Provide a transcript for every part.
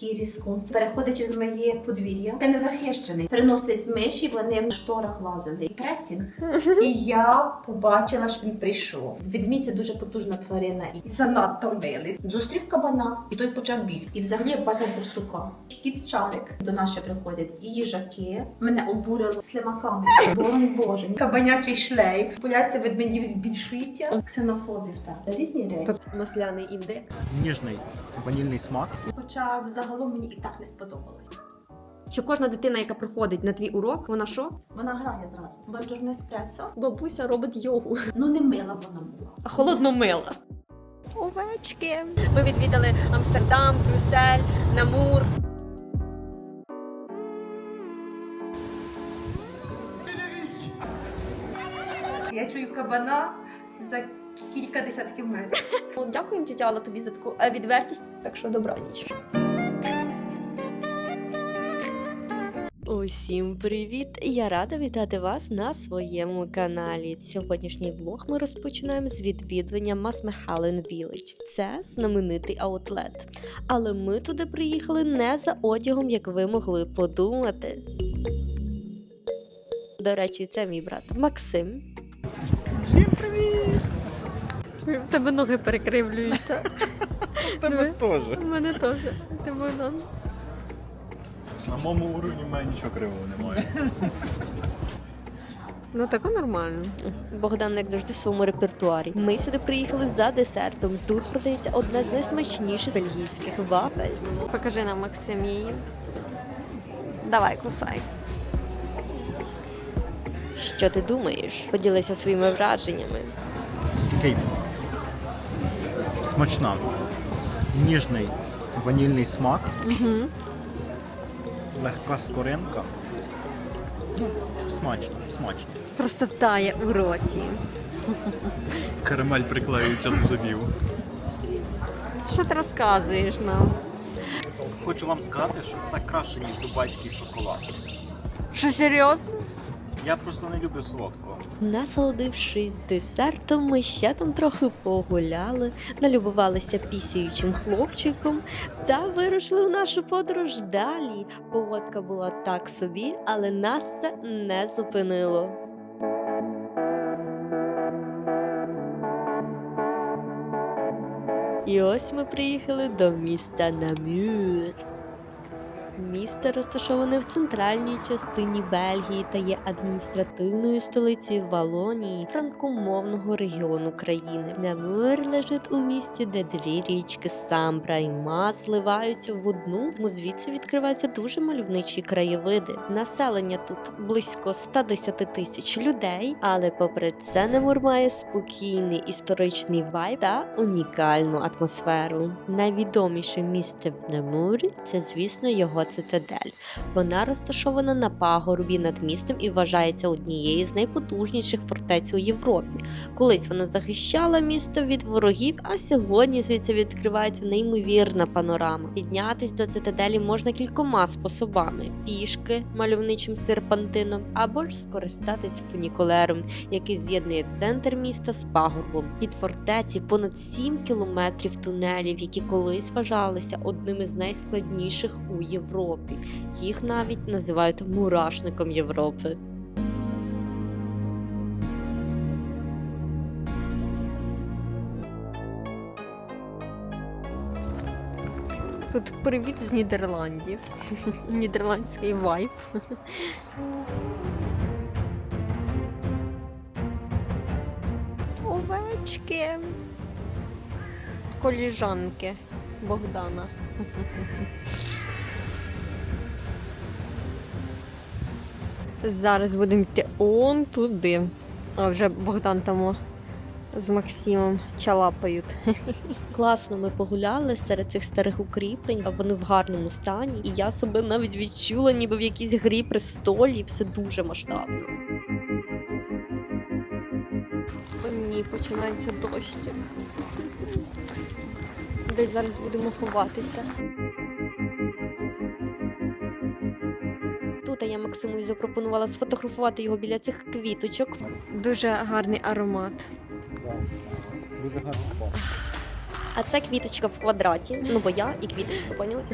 Кірі скунс переходить через моє подвір'я. Ти не захищений. Приносить миші, вони в шторах лазили. Кресінг. І я побачила, що він прийшов. Відмідь це дуже потужна тварина і занадто милий. Зустрів кабана, і той почав бігти. І взагалі я бачила бурсука. Кіт чарик до нас ще приходять. І їжаки мене обурили слимаками. Боже боже, кабанячий шлейф. Популяція ведмедів збільшується. Ксенофобів так. Різні речі. Тут масляний індик. Ніжний ванільний смак. Хоча взагалом мені і так не сподобалось. Що кожна дитина, яка приходить на твій урок, вона що? Вона грає зразу. Бонжурне еспресо. Бабуся робить йогу. Ну не мила вона була. А холодно мила. Овечки. Ми відвідали Амстердам, Брюссель, Намур. Я чую кабана за кілька десятків метрів. О, Дякуємо, тітя Алла, тобі за таку е, відвертість. Так що добраніч. Усім привіт! Я рада вітати вас на своєму каналі. Сьогоднішній влог ми розпочинаємо з відвідування Масмехален Village. Це знаменитий аутлет. Але ми туди приїхали не за одягом, як ви могли подумати. До речі, це мій брат Максим. Всім привіт! В тебе ноги перекривлюються. Тебе теж. У мене теж. Тебе На моєму уровні в мене нічого кривого немає. Ну тако нормально. Богдан, як завжди, в своєму репертуарі. Ми сюди приїхали за десертом. Тут продається одна з найсмачніших бельгійських вафель. Покажи нам Максим її. Давай, кусай. Що ти думаєш? Поділися своїми враженнями. Такий смачна. Ніжний ванільний смак, Угу. легка скоринка. Ну, смачно, смачно. Просто тає у роті. Карамель приклеюється до зубів. Що ти розказуєш нам? Хочу вам сказати, що це краще, ніж дубайський шоколад. Що серйозно? Я просто не люблю солодкого. Насолодившись десертом, ми ще там трохи погуляли, налюбувалися пісіючим хлопчиком та вирушили в нашу подорож далі. Погодка була так собі, але нас це не зупинило. І ось ми приїхали до міста Намюр. Місто розташоване в центральній частині Бельгії та є адміністративною столицею Валонії, франкомовного регіону країни. Намур лежить у місті, де дві річки Самбра і Мас зливаються в одну, тому звідси відкриваються дуже мальовничі краєвиди. Населення тут близько 110 тисяч людей, але попри це Намур має спокійний історичний вайб та унікальну атмосферу. Найвідоміше місце в Намурі це, звісно, його цитадель. Вона розташована на пагорбі над містом і вважається однією з найпотужніших фортець у Європі. Колись вона захищала місто від ворогів, а сьогодні звідси відкривається неймовірна панорама. Піднятись до цитаделі можна кількома способами: пішки, мальовничим серпантином, або ж скористатись фунікулером, який з'єднує центр міста з пагорбом. Під фортеці понад 7 кілометрів тунелів, які колись вважалися одними з найскладніших у Європі. Їх навіть називають мурашником Європи. Тут привіт з Нідерландів. Нідерландський вайб. Овечки. Коліжанки Богдана. Зараз будемо йти он туди. А вже Богдан там з Максимом чалапають. Класно, ми погуляли серед цих старих укріплень, а вони в гарному стані. І я себе навіть відчула, ніби в якійсь грі престолів, все дуже масштабно. Ні, починається дощ. Десь зараз будемо ховатися. Тут я Максимові запропонувала сфотографувати його біля цих квіточок. Дуже гарний аромат. Дуже гарно. А це квіточка в квадраті. Ну бо я і квіточка, поняли?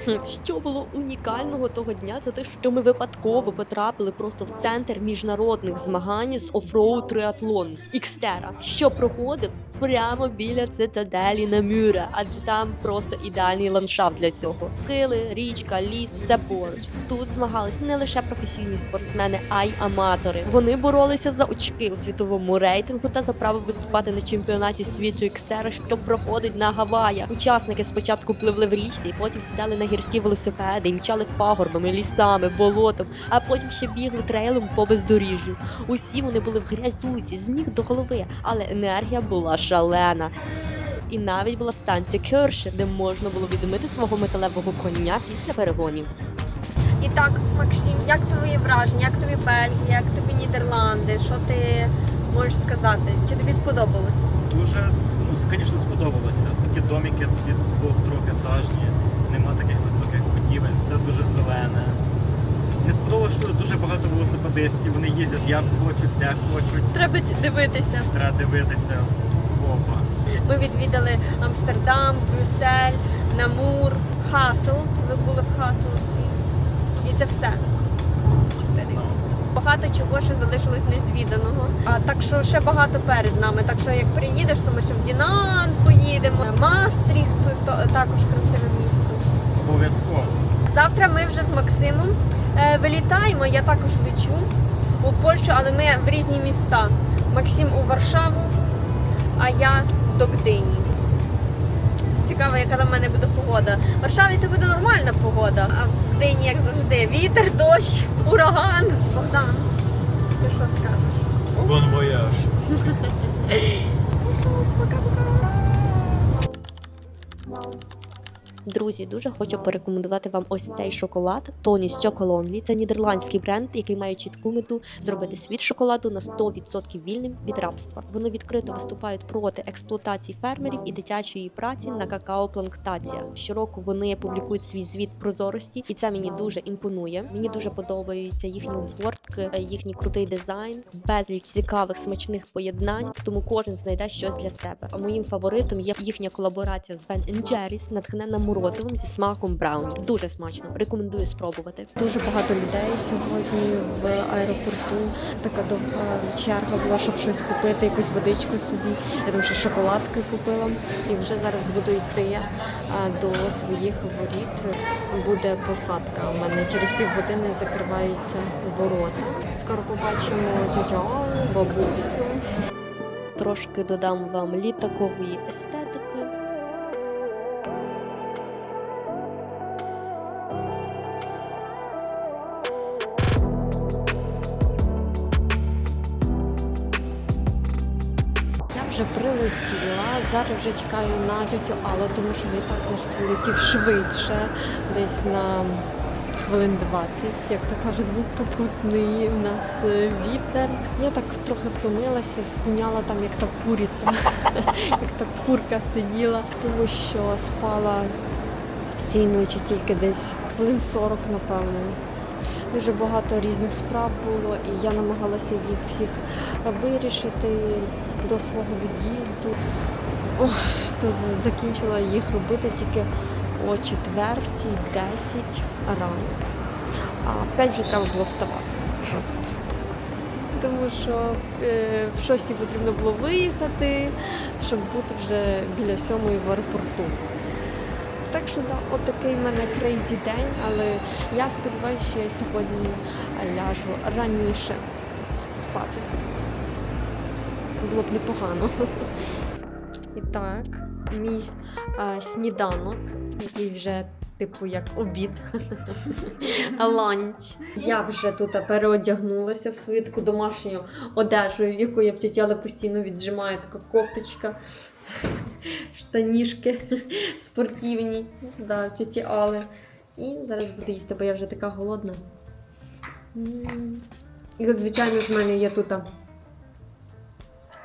Що було унікального того дня? Це те, що ми випадково потрапили просто в центр міжнародних змагань з офроуд триатлон Ікстера, що проходив прямо біля цитаделі Намюра, адже там просто ідеальний ландшафт для цього. Схили, річка, ліс, все поруч. Тут змагались не лише професійні спортсмени, а й аматори. Вони боролися за очки у світовому рейтингу та за право виступати на чемпіонаті світу Ікстера, що проходить на Гаваях. Учасники спочатку пливли в річці, потім сідали на гірські велосипеди і мчали пагорбами, лісами, болотом, а потім ще бігли трейлом по бездоріжжю. Усі вони були в грязюці з ніг до голови, але енергія була шалена. І навіть була станція Кершер, де можна було відмити свого металевого коня після перегонів. І так, Максим, як твої враження, як тобі Бельгія, як тобі Нідерланди? Що ти можеш сказати? Чи тобі сподобалось? Дуже, ну, звісно, сподобалося. Такі домики всі двох-трьохетажні, нема таких високих будівель, все дуже зелене. Не сподобалося, що дуже багато велосипедистів, вони їздять як хочуть, де хочуть, Треба дивитися. треба дивитися. Опа. Ми відвідали Амстердам, Брюссель, Намур, Хаселт. Ми були в Хаселті. І це все. Багато чого ще залишилось незвіданого. А так що ще багато перед нами. Так що як приїдеш, то ми ще в Дінан поїдемо. Мастріх то, то також красиве місто. Обов'язково. Завтра ми вже з Максимом е, вилітаємо. Я також лечу у Польщу, але ми в різні міста. Максим у Варшаву, а я до Гдині. Цікаво, яка там в мене буде погода. В Варшаві це буде нормальна погода, а в Гдині, як завжди, вітер, дощ, ураган. Богдан, ти що скажеш? Бон вояж. Друзі, дуже хочу порекомендувати вам ось цей шоколад Тоніс Чоколонлі. Це нідерландський бренд, який має чітку мету зробити світ шоколаду на 100% вільним від рабства. Вони відкрито виступають проти експлуатації фермерів і дитячої праці на какао-плантаціях. Щороку вони публікують свій звіт прозорості, і це мені дуже імпонує. Мені дуже подобаються їхні обгортки, їхній крутий дизайн, безліч цікавих смачних поєднань. Тому кожен знайде щось для себе. А моїм фаворитом є їхня колаборація з Ben Jerry's, натхнена морозивом зі смаком брауні. Дуже смачно. Рекомендую спробувати. Дуже багато людей сьогодні в аеропорту. Така довга черга була, щоб щось купити, якусь водичку собі. Я там ще шоколадки купила. І вже зараз буду йти до своїх воріт. Буде посадка. У мене через півгодини закриваються ворота. Скоро побачимо тітю бабусю. Трошки додам вам літакової естетики. Вже прилетіла. Зараз вже чекаю на тетю Аллу, тому що літак наш полетів швидше, десь на хвилин 20, як то кажуть, був попутний у нас е, вітер. Я так трохи втомилася, скуняла там, як та куриця, як та курка сиділа, тому що спала цієї ночі тільки десь хвилин 40, напевно. Дуже багато різних справ було, і я намагалася їх всіх вирішити до свого від'їзду. То закінчила їх робити тільки о четвертій, десять рано. А в п'ять вже треба було вставати. Тому що е, в шостій потрібно було виїхати, щоб бути вже біля сьомої в аеропорту. Так що да, от такий в мене крейзі день, але я сподіваюся, що я сьогодні ляжу раніше спати. Було б непогано. І так, мій е, сніданок, який вже типу як обід. Ланч. Я вже тут переодягнулася в свою домашню одежу, яку я в тіті, але постійно віджимаю така кофточка, штанішки спортивні. Да, в тіті Але. І зараз буду їсти, бо я вже така голодна. І, звичайно, в мене є тут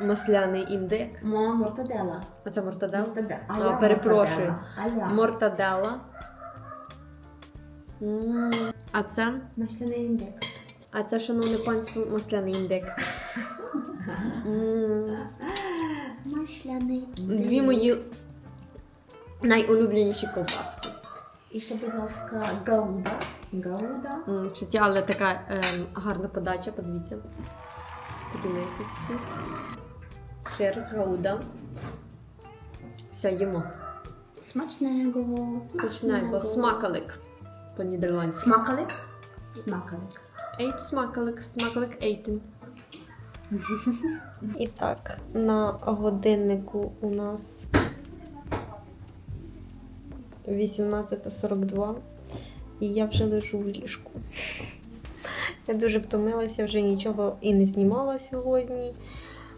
масляний індик. Мо, мортадела. А це мортадел? Мортадела. А, перепрошую. Аля. Мортадела. М, А це? Масляний індик. А це, шановне панство, масляний індик. Масляний Дві мої найулюбленіші ковбаски. І ще, будь ласка, гауда. Гауда. В але така ем, гарна подача, подивіться. Такі мисочці. Сир, гауда. Все, їмо. Смачного. Смачненько. Смакалик по-нідерландськи. Смакалик? Смакалик. Ейт смакалик, смакалик ейтен. І так, на годиннику у нас 18.42 і я вже лежу в ліжку. Я дуже втомилася, вже нічого і не знімала сьогодні.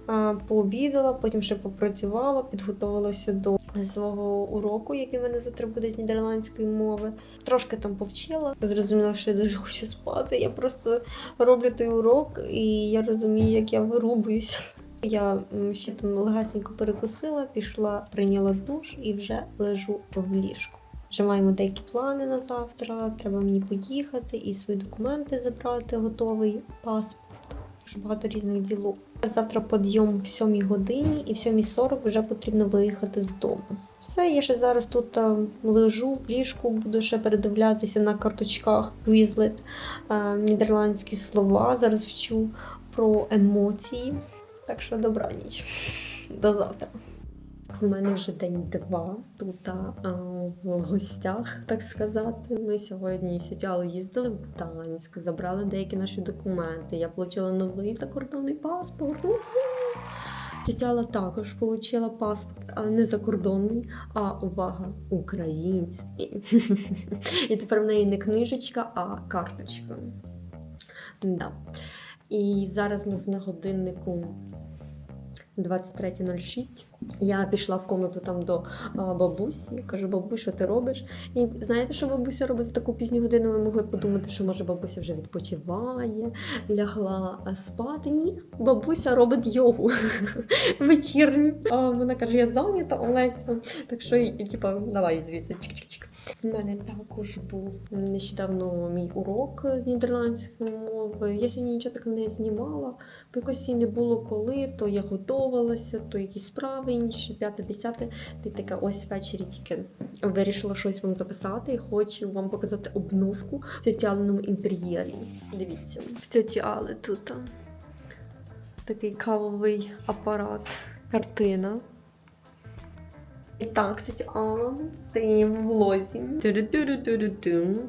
А, Пообідала, потім ще попрацювала, підготувалася до свого уроку, який мене завтра буде з нідерландської мови. Трошки там повчила. Зрозуміла, що я дуже хочу спати. Я просто роблю той урок, і я розумію, як я вирубуюся. Я ще там легасенько перекусила, пішла, прийняла душ і вже лежу в ліжку. Вже маємо деякі плани на завтра. Треба мені поїхати і свої документи забрати, готовий паспорт. Дуже багато різних ділов. Завтра підйом в 7 годині і в 7.40 вже потрібно виїхати з дому. Все, я ще зараз тут е, лежу в ліжку, буду ще передивлятися на карточках Quizlet е, нідерландські слова. Зараз вчу про емоції. Так що добраніч. До завтра. У мене вже день два тут а, в гостях, так сказати. Ми сьогодні сиділи, їздили в Гданськ, забрали деякі наші документи. Я отримала новий закордонний паспорт. Тетяла також отримала паспорт, але не закордонний, а увага, український. І тепер в неї не книжечка, а карточка. Да. І зараз у нас на годиннику 23.06. Я пішла в комнату там до бабусі. Кажу, бабусь, що ти робиш? І знаєте, що бабуся робить в таку пізню годину? Ви могли подумати, що може бабуся вже відпочиває, лягла спати. Ні, бабуся робить йогу вечірню. Вона каже: я зайнята, Олеся. Так що, типу, давай звідси. Чик-чик-чик. У мене також був нещодавно мій урок з нідерландської мови. Я сьогодні нічого так не знімала, бо якось не було коли, то я готувалася, то якісь справи інші, п'яте, десяте. Ти така ось ввечері тільки вирішила щось вам записати і хочу вам показати обновку в тетяленому інтер'єрі. Дивіться, в тьоті тут такий кавовий апарат, картина. І так, тетя ти в влозі.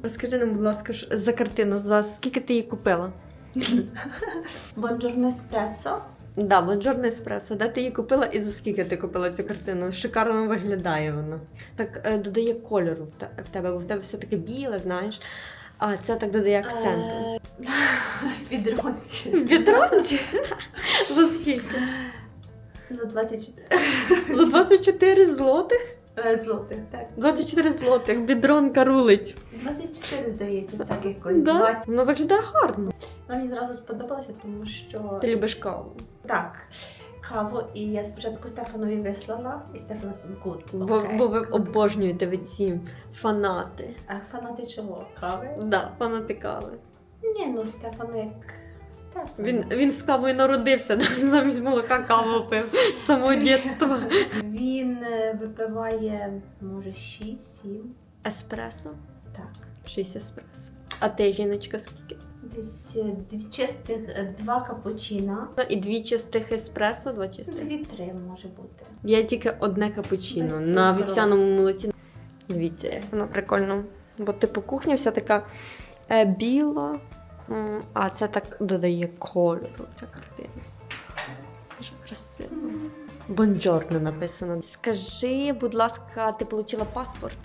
Розкажи нам, будь ласка, за картину, за скільки ти її купила? Бонжурно еспресо. Да, Бонджорно Еспресо. Де ти її купила і за скільки ти купила цю картину? Шикарно виглядає вона. Так е, додає кольору в тебе, бо в тебе все таке біле, знаєш. А це так додає акценту. Е, Підронці. Відронці? За скільки? За 24 За 24 злотих? е, злотих, так. 24 злотих. Бідронка рулить. 24, здається, так якось. Да? 20. Воно виглядає гарно. Вона мені зразу сподобалася, тому що Ти любиш каву. так. Каву, і я спочатку Стефанові вислала, і Стефан гуд. Бо, бо ви обожнюєте ви ці фанати. А фанати чого? Кави? Да, фанати кави. Ні, ну Стефану як Він, він з кавою народився, замість молока каву пив з самого дитинства. Він е, випиває, може, 6-7. Еспресо. Так. 6 еспресо. А ти, жіночка, скільки? Десь е, дві чистих, е, два капучино. І дві чистих еспресо, два чистих. Дві-три може бути. Я тільки одне капучино Без на вівсяному молоці. Дивіться, воно прикольно. Бо типу кухня вся така е, біла, а це так додає кольору, ця картина. Дуже красиво. Бонджорно написано. Скажи, будь ласка, ти отримала паспорт?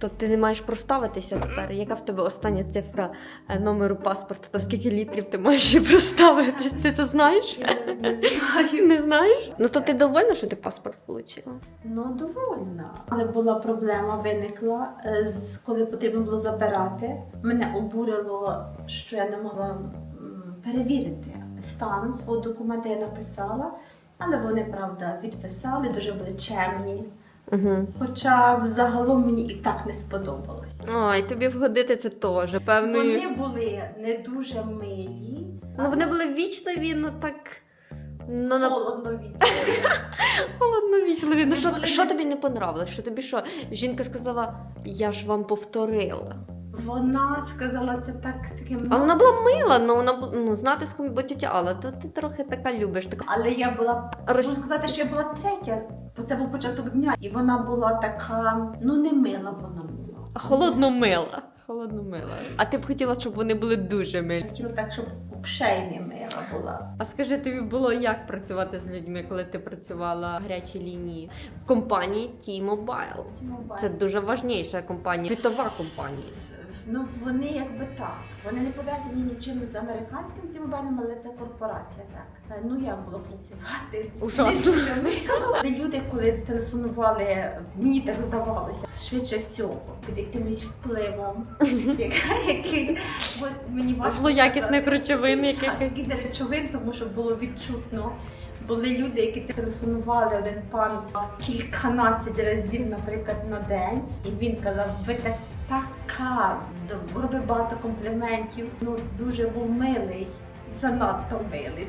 То ти не маєш проставитися тепер. Яка в тебе остання цифра е, номеру паспорта? То скільки літрів ти маєш ще проставитись? Ти це знаєш? Я не знаю. Не знаєш? Ну то ти довольна, що ти паспорт отримала? Ну, довольна. Але була проблема, виникла, е, з- коли потрібно було забирати. Мене обурило, що я не могла перевірити стан свого документа. Я написала, але вони, правда, відписали, дуже були чемні. Угу. Хоча взагалом мені і так не сподобалось. Ой, тобі вгодити це теж, певною. Вони були не дуже милі. Ну вони були ввічливі, ну так. Ну, на Холодно вічливі. Ну що, були що тобі не понравилось? Що тобі що? Жінка сказала, я ж вам повторила. Вона сказала це так з таким. А вона була мила, ну вона бу- ну, з натиском, бо тетя Алла, то ти трохи така любиш. Така Але я була роз... можу сказати, що я була третя, бо це був початок дня, і вона була така, ну не мила вона була. холодно мила. Холодно мила. А ти б хотіла, щоб вони були дуже милі. Хотіла так, щоб не мила була. А скажи, тобі було як працювати з людьми, коли ти працювала в гарячій лінії в компанії T-Mobile? Це дуже важніша компанія, світова компанія. Ну вони якби так. Вони не пов'язані нічим з американським тімобайлом, але це корпорація, так. Е, Ну як було працювати? Ужасно. Не дуже мило. Люди, коли телефонували, мені так здавалося, швидше всього, під якимось впливом, який мені важко Злоякісних сказати. речовин якихось. речовин, тому що було відчутно. Були люди, які телефонували один пан кільканадцять разів, наприклад, на день, і він казав, ви так така, робив багато компліментів. Ну дуже був милий, занадто милий.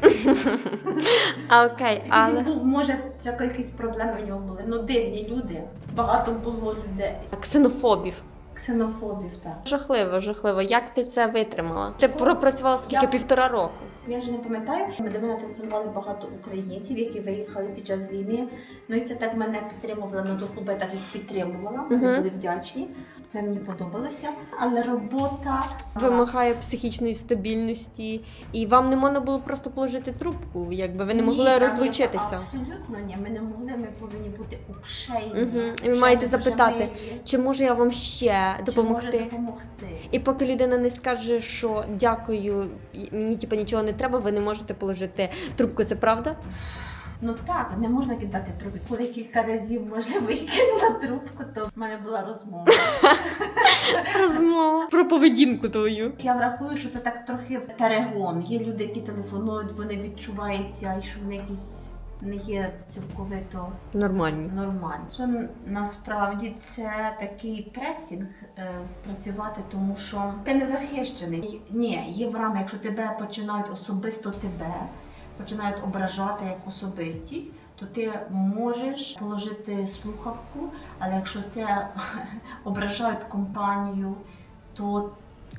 А окей, Він був, може, якісь проблеми в нього були. Ну дивні люди. Багато було людей. ксенофобів. Ксенофобів, так. Жахливо, жахливо. Як ти це витримала? Ти пропрацювала скільки Я- півтора року. Я вже не пам'ятаю. До мене телефонували багато українців, які виїхали під час війни. Ну і це так мене підтримувало на духу, бо я так їх підтримувала. Вони Мгм. були вдячні. Це мені подобалося. Але робота Вимагає психічної стабільності, і вам не можна було просто положити трубку, якби ви не могли там розлучитися. Абсолютно ні. Ми не могли. Ми повинні бути упшейні. Мгм. І ви маєте запитати, Чи, Чи можу я вам ще може допомогти? допомогти? І поки людина не скаже, що дякую, мені типу, нічого не треба, ви не можете положити трубку. Це правда? Ну так, не можна кидати трубку. Коли кілька разів можливо і кинула трубку, то в мене була розмова. Розмова про поведінку твою. Я врахую, що це так трохи перегон. Є люди, які телефонують, вони відчуваються, і що вони якісь не є цілковито Нормальні. нормальні. Що насправді це такий пресінг е, працювати, тому що ти не захищений. Ні, є в рами, якщо тебе починають особисто тебе, починають ображати як особистість. То ти можеш положити слухавку, але якщо це ображають компанію, то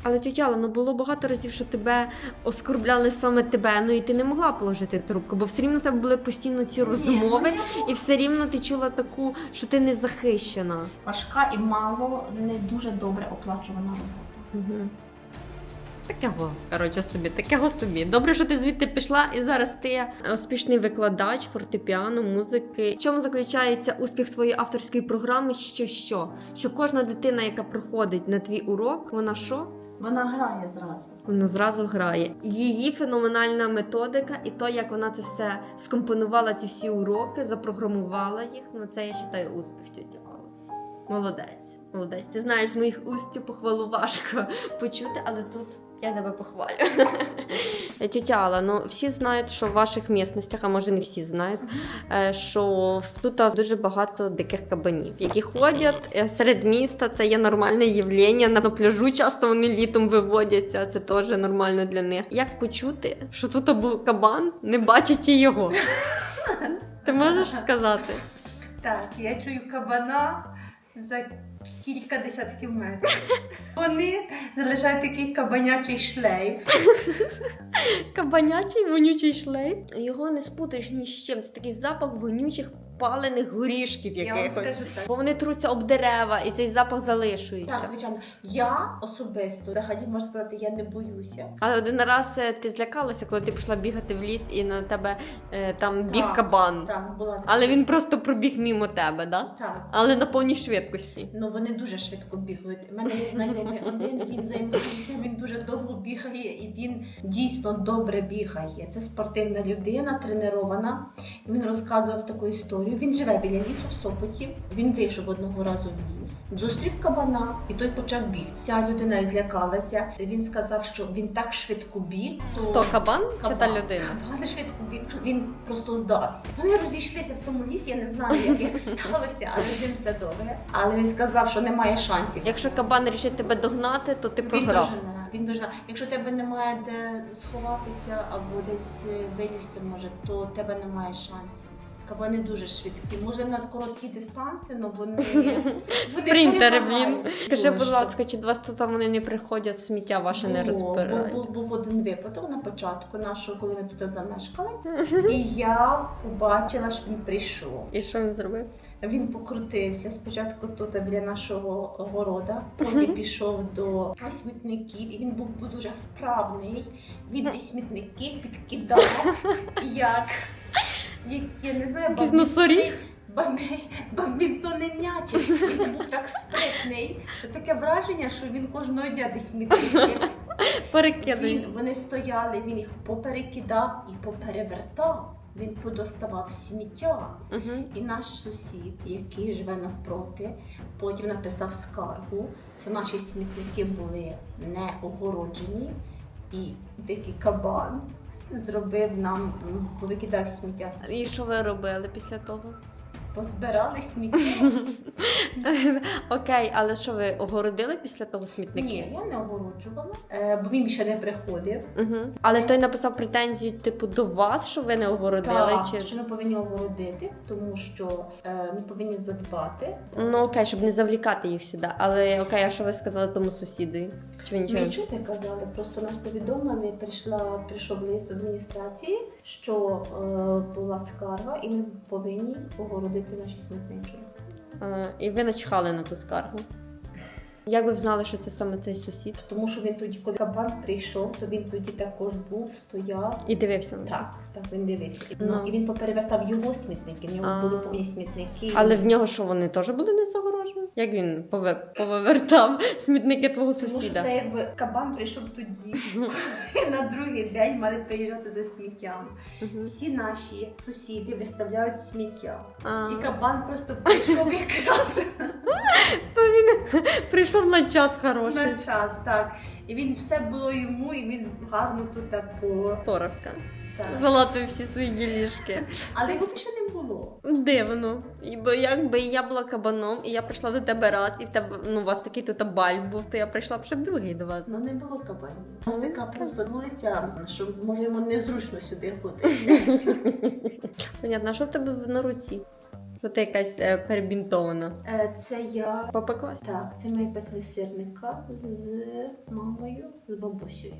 Але тетяла, ну було багато разів, що тебе оскорбляли саме тебе. Ну і ти не могла положити трубку, бо все рівно в тебе були постійно ці розмови, Ні, ну, і все рівно ти чула таку, що ти не захищена. важка і мало не дуже добре оплачувана робота. Угу. Такого, коротше, собі, такого собі. Добре, що ти звідти пішла, і зараз ти успішний викладач фортепіано, музики. В чому заключається успіх твоєї авторської програми? Що що? Що кожна дитина, яка приходить на твій урок, вона що? Вона грає зразу. Вона зразу грає. Її феноменальна методика, і то, як вона це все скомпонувала, ці всі уроки, запрограмувала їх. Ну це я вважаю успіх тьоті Молодець, молодець. Ти знаєш, з моїх уст цю похвалу важко почути, але тут. Я тебе похвалю. Тетя Алла, ну всі знають, що в ваших місностях, а може не всі знають, е, що тут дуже багато диких кабанів, які ходять е, серед міста. Це є нормальне явлення. На пляжу часто вони літом виводяться. Це теж нормально для них. Як почути, що тут був кабан, не бачачи його? Ти можеш сказати? Так, я чую кабана за кілька десятків метрів. Вони залишають такий кабанячий шлейф. Кабанячий вонючий шлейф. Його не спутаєш ні з чим. Це такий запах вонючих палених горішків Я вам скажу так. Бо вони труться об дерева, і цей запах залишується. Так, звичайно, я особисто взагалі можу сказати, я не боюся. Але один раз е, ти злякалася, коли ти пішла бігати в ліс, і на тебе е, там біг Так, кабан. Так, була Але він просто пробіг мімо тебе, да? так. Але на повній швидкості. Ну вони дуже швидко бігають. У мене є знайомий один, він займається, він дуже довго бігає і він дійсно добре бігає. Це спортивна людина, тренована. Він розказував таку історію. Він живе біля лісу в Сопоті. Він вийшов одного разу в ліс, зустрів кабана, і той почав бігти. Ця людина злякалася. Він сказав, що він так швидко біг. то- Хто кабан чи та людина? Кабан швидко біг, він просто здався. Вони розійшлися в тому лісі, я не знаю, як, як сталося, але з ним все добре. Але він сказав, що немає шансів. Якщо кабан рішить тебе догнати, то ти він програв. дожене, Він дуже якщо тебе немає де сховатися або десь е, вилізти може, то тебе немає шансів. Кабани дуже швидкі. Може на короткі дистанції, але вони, вони Спринтери, блін. Скажи, будь ласка, чи до вас тут вони не приходять, сміття ваше не розбирають? Був, був, один випадок на початку нашого, коли ми тут замешкали. І я побачила, що він прийшов. І що він зробив? Він покрутився спочатку тут біля нашого города, потім пішов до смітників, і він був дуже вправний. Він ті смітники підкидав, як, як я не знаю, Якийсь носоріг? бамбінтонний м'ячик. Він був так спритний. що Таке враження, що він кожного дня десь. Перекидай. Він, вони стояли, він їх поперекидав і поперевертав. Він подоставав сміття. Угу. І наш сусід, який живе навпроти, потім написав скаргу, що наші смітники були не огороджені, і дикий кабан зробив нам, викидав сміття, І що ви робили після того? Позбирали сміття. Окей, але що ви огородили після того смітники? Ні, я не огороджувала, е, бо він ще не приходив. Угу. Але той написав претензії, типу, до вас, що ви не огородили? Так, чи... що ми повинні огородити, тому що е, ми повинні задбати. Ну окей, щоб не завлікати їх сюди. Але окей, а що ви сказали тому сусіду? Чи ви нічого? Ми казали, просто нас повідомили, прийшла, прийшов лист адміністрації, що е, була скарга, і ми повинні огородити наші смітники. А, і ви начхали на ту скаргу. Як ви знали, що це саме цей сусід? Тому що він тоді, коли кабан прийшов, то він тоді також був, стояв. І дивився на? Так, так, він дивився. Ну. Ну, і він поперевертав його смітники. В нього А. були повні смітники. Але в нього що вони теж були не загорожені? Як він пове- повивертав смітники твого Тому що це якби кабан прийшов тоді, коли на другий день мали приїжджати за сміттям. Всі наші сусіди виставляють сміття. І кабан просто прийшов якраз він прийшов на час хороший. на час, так. І він все було йому, і він гарно тут так по. Порався. Так. Золотив всі свої ділішки. Але його більше не було. Дивно. І бо якби я була кабаном, і я прийшла до тебе раз, і в тебе ну у вас такий тут баль був, то я прийшла б ще другий до вас. Ну не було кабанів. У Ну, нас така просто вулиця, що може йому незручно сюди ходити. Понятно, а що в тебе на руці? Що якась е, перебінтована? Е, Це я. Попеклась? Так, це ми пекли сирника з мамою, з бабусею.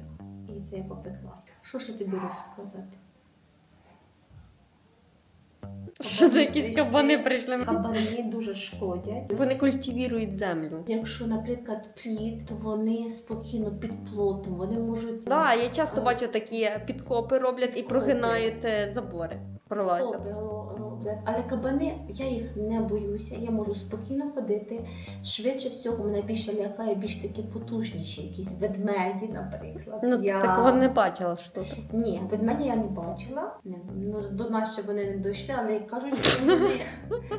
І це я попеклася. Що ж я тобі розказати? Що це якісь прийшли. кабани прийшли? Кабани дуже шкодять. Вони культивірують землю. Якщо, наприклад, плід, то вони спокійно під плотом, вони можуть Так, я часто Е, бачу такі підкопи роблять і прогинають е, забори. Пролазять. Ро- роблять. Але кабани, я їх не боюся, я можу спокійно ходити. Швидше всього, мене більше лякає більш такі потужніші, якісь ведмеді, наприклад. Ну, я... такого не бачила що тут. Ні, ведмеді я не бачила. Ну, до нас ще вони не дійшли, але кажуть, що вони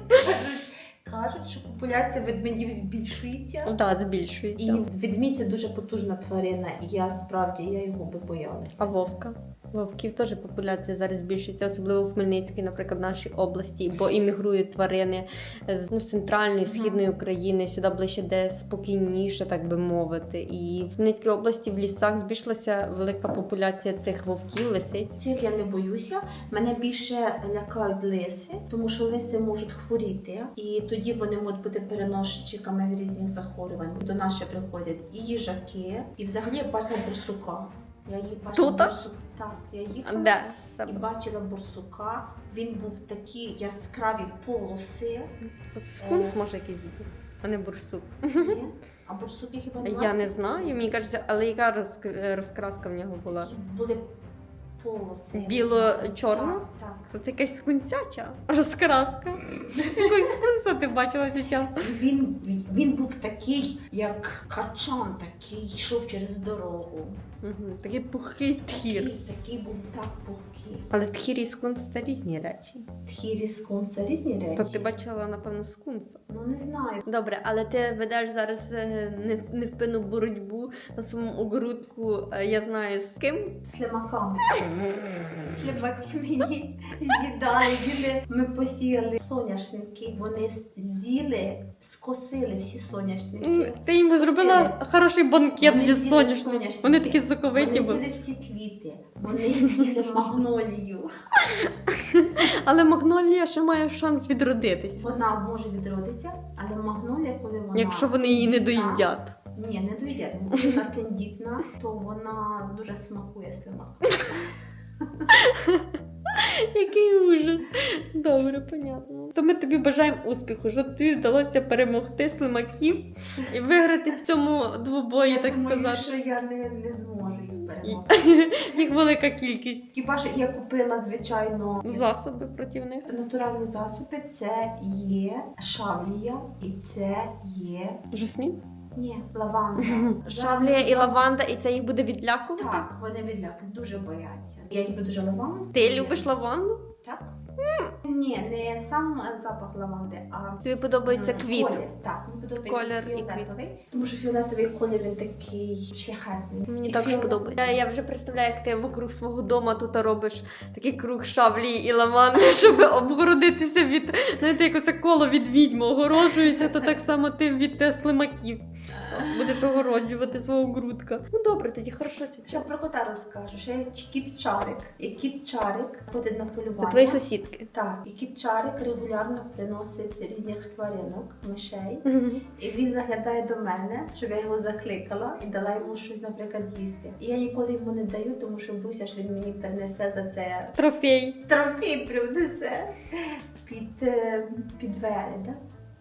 кажуть, кажуть, що популяція ведмедів збільшується. Так, збільшується. І ведмідь це дуже потужна тварина, і я справді я його би боялася. А вовка? Вовків теж популяція зараз збільшується, особливо в Хмельницькій, наприклад, в нашій області, бо іммігрують тварини з ну, центральної, східної України, сюди ближче, де спокійніше, так би мовити. І в Хмельницькій області в лісах збільшилася велика популяція цих вовків, лисиць. Цих я не боюся. Мене більше лякають лиси, тому що лиси можуть хворіти, і тоді вони можуть бути переносчиками різних захворювань. До нас ще приходять і їжаки, і взагалі бачила бурсука. Я її бачила Тута? бурсук. Так, я їхала Де? І бачила бурсука. Він був такі яскраві полоси. Тут скунс може якийсь бути, а не бурсук. Ні? А бурсуки хіба не Я не знаю, мені кажеться, але яка розк- розкраска в нього була? Такі були полоси. Біло-чорно? Так, так. Тут якась скунцяча розкраска. Якусь скунса ти бачила дівчат. Він, він був такий, як качан, такий йшов через дорогу. Угу. Такий пухкий тхір. Такий, такий був так пухкий. Але тхір і скунс це різні речі. Тхір і скун це різні речі. То ти бачила, напевно, скунса. Ну не знаю. Добре, але ти ведеш зараз е, не- невпинну боротьбу на своєму огородку, е, я знаю з ким. Слимаками. Слимаки мені з'їдали, з'їли. Ми посіяли соняшники. Вони з'їли, скосили всі соняшники. Ти їм зробила хороший банкет Вони зі з'їли соняшників. соняшники. Вони такі соковиті Вони були. з'їли всі квіти. Вони з'їли магнолію. Але магнолія ще має шанс відродитись, Вона може відродитися, але магнолія, коли вона якщо вони її не доїдять. Ні, не доїдять. Вона тендітна, то вона дуже смакує слимак. Який ужас. Добре, понятно. То ми тобі бажаємо успіху, щоб тобі вдалося перемогти слимаків і виграти в цьому двобої, Я так думаю, сказати. що я не, не зможу їх перемогти. Їх велика кількість Хіба що я купила, звичайно, засоби проти них. натуральні засоби. Це є шавлія і це є Жасмін? Ні, лаванда. Шавлія і лаванда, і це їх буде відлякувати? Так, вони відлякують, дуже бояться. Я люблю дуже лаванду. Ти любиш лаванду? Так? Ні, не сам запах лаванди, а Тобі подобається квіт. Колір. Так, мені подобається Колір і квіт. Тому що фіолетовий колір він такий шляхетний. Мені І також фіолет- подобається. Я вже представляю, як ти вокруг свого дома тут робиш такий круг шаблі і ламанди, щоб обгородитися від знаєте, як оце коло від відьми огороджується, то так само ти від слимаків. Будеш огороджувати свого грудка. Ну добре, тоді хорошо це. Ще про кота розкажу. Ще є кіт Чарик. І кіт Чарик ходить на полювання. Це твої сусідки. Так, і кіт Чарик регулярно приносить різних тваринок, мишей. І він заглядає до мене, щоб я його закликала і дала йому щось, наприклад, їсти. І я ніколи йому не даю, тому що боюся, що він мені принесе за це Трофей. трофей принесе під, е, під двері. Да?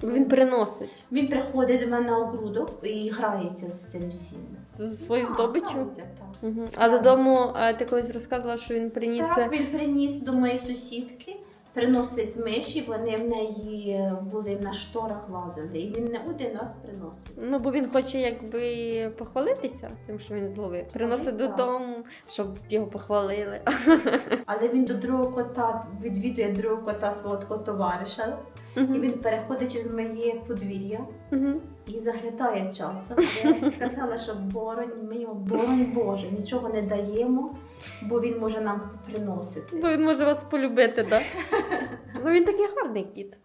Він приносить Він приходить до мене на огрудок і грається з цим всім. з свою Так, здобиччю. грається, так. Угу. А додому ти колись розказувала, що він приніс. Так, він приніс до моєї сусідки, приносить миші, вони в неї були на шторах лазили. І він не один раз приносить. Ну, бо він хоче якби похвалитися тим, що він зловив. Приносить так. додому, щоб його похвалили. Але він до другого кота відвідує другого кота свого такого товариша, і він переходить через моє подвір'я Мгм. і заглядає часом. Я сказала, що боронь, ми йому боронь Боже, нічого не даємо, бо він може нам приносити. Бо він може вас полюбити, так? ну він такий гарний кіт.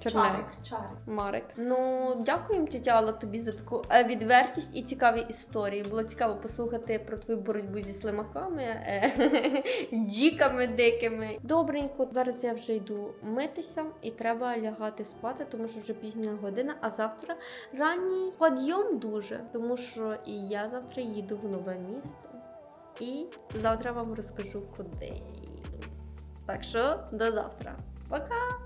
Чарик, чарик. Марик. Ну, дякуємо, тітя тобі за таку е, відвертість і цікаві історії. Було цікаво послухати про твою боротьбу зі слимаками, е, діками дикими. Добренько, зараз я вже йду митися і треба лягати спати, тому що вже пізня година, а завтра ранній підйом дуже, тому що і я завтра їду в нове місто. І завтра вам розкажу, куди я їду. Так що до завтра. Пока!